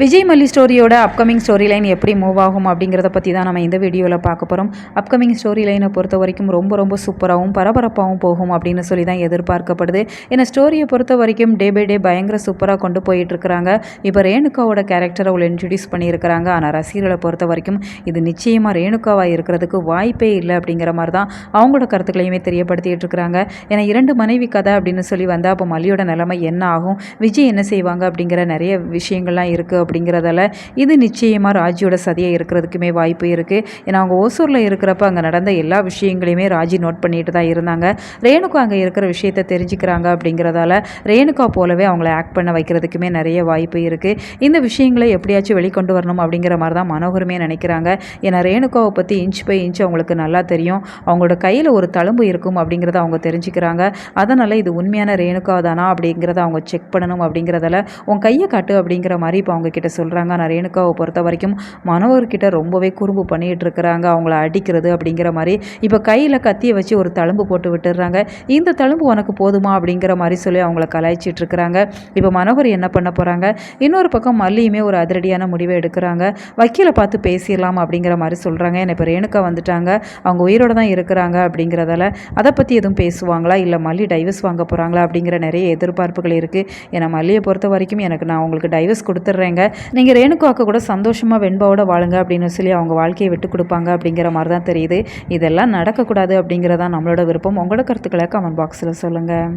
விஜய் மல்லி ஸ்டோரியோட upcoming story line எப்படி move ஆகும் அப்படிங்கிறத பற்றி தான் நம்ம இந்த வீடியோவில் பார்க்க போகிறோம் அப்கமிங் ஸ்டோரி லைனை பொறுத்த வரைக்கும் ரொம்ப ரொம்ப சூப்பராகவும் பரபரப்பாகவும் போகும் அப்படின்னு சொல்லி தான் எதிர்பார்க்கப்படுது. ஏன்னா ஸ்டோரியை பொறுத்த வரைக்கும் டே பை டே பயங்கர சூப்பராக கொண்டு போயிட்டுருக்கிறாங்க இப்போ ரேணுகாவோட கேரக்டரை அவளை இன்ட்ரடியூஸ் பண்ணியிருக்கிறாங்க. ஆனால் ரசிகர்களை பொறுத்த வரைக்கும் இது நிச்சயமாக ரேணுகாவாக இருக்கிறதுக்கு வாய்ப்பே இல்லை அப்படிங்கிற மாதிரி தான் அவங்களோட கருத்துக்களையுமே தெரியப்படுத்திட்டு இருக்கிறாங்க. ஏன்னா இரண்டு மனைவி கதை அப்படின்னு சொல்லி வந்தால் அப்போ மல்லியோட நிலைமை என்ன ஆகும்? விஜய் என்ன செய்வாங்க அப்படிங்கிற நிறைய விஷயங்கள்லாம் இருக்குது அப்படிங்கிறதால இது நிச்சயமாக ராஜியோட சதியாக இருக்கிறதுக்குமே வாய்ப்பு இருக்குது ஏன்னா அவங்க ஓசூரில் இருக்கிறப்ப அங்கே நடந்த எல்லா விஷயங்களையுமே ராஜி நோட் பண்ணிட்டு தான் இருந்தாங்க. ரேணுகா அங்கே இருக்கிற விஷயத்த தெரிஞ்சுக்கிறாங்க அப்படிங்கிறதால ரேணுகா போலவே அவங்கள ஆக்ட் பண்ண வைக்கிறதுக்குமே நிறைய வாய்ப்பு இருக்குது இந்த விஷயங்களை எப்படியாச்சும் வெளிக்கொண்டு வரணும் அப்படிங்கிற மாதிரி தான் மனோகரமே நினைக்கிறாங்க. ஏன்னா ரேணுகாவை பற்றி இன்ச் பை இன்ச் அவங்களுக்கு நல்லா தெரியும். அவங்களோட கையில் ஒரு தழும்பு இருக்கும் அப்படிங்கிறத அவங்க தெரிஞ்சுக்கிறாங்க. அதனால் இது உண்மையான ரேணுகா தானா அப்படிங்கிறத அவங்க செக் பண்ணணும் அப்படிங்கிறதால உன் கையை காட்டு அப்படிங்கிற மாதிரி இப்போ அவங்க கிட்ட சொல்கிறாங்க ஆனால் ரேணுகாவை பொறுத்த வரைக்கும் மனோகர்கிட்ட ரொம்பவே குறும்பு பண்ணிகிட்டு இருக்கிறாங்க. அவங்கள அடிக்கிறது அப்படிங்கிற மாதிரி இப்போ கையில் கத்தியை வச்சு ஒரு தழும்பு போட்டு விட்டுடுறாங்க. இந்த தழும்பு உனக்கு போதுமா அப்படிங்கிற மாதிரி சொல்லி அவங்கள கலாய்ச்சிட்டு இருக்கிறாங்க. இப்போ மனோகர் என்ன பண்ண போகிறாங்க இன்னொரு பக்கம் மல்லியுமே ஒரு அதிரடியான முடிவை எடுக்கிறாங்க. வக்கீலை பார்த்து பேசிடலாம் அப்படிங்கிற மாதிரி சொல்கிறாங்க ஏன்னா இப்போ ரேணுகா வந்துட்டாங்க. அவங்க உயிரோட தான் இருக்கிறாங்க அப்படிங்கிறதால அதை பற்றி எதுவும் பேசுவாங்களா? இல்லை மல்லி டைவர்ஸ் வாங்க போகிறாங்களா அப்படிங்கிற நிறைய எதிர்பார்ப்புகள் இருக்குது ஏன்னா மல்லியை பொறுத்த வரைக்கும் எனக்கு நான் உங்களுக்கு டைவர்ஸ் கொடுத்துட்றேங்க. நீங்கள் ரேணுகாக்க கூட சந்தோஷமாக வெண்பாவோட வாழுங்க அப்படின்னு சொல்லி அவங்க வாழ்க்கையை விட்டு கொடுப்பாங்க அப்படிங்கிற மாதிரி தான் தெரியுது. இதெல்லாம் நடக்கக்கூடாது அப்படிங்கிறதான் நம்மளோட விருப்பம். உங்களோட கருத்துக்களை கமெண்ட் பாக்ஸில் சொல்லுங்கள்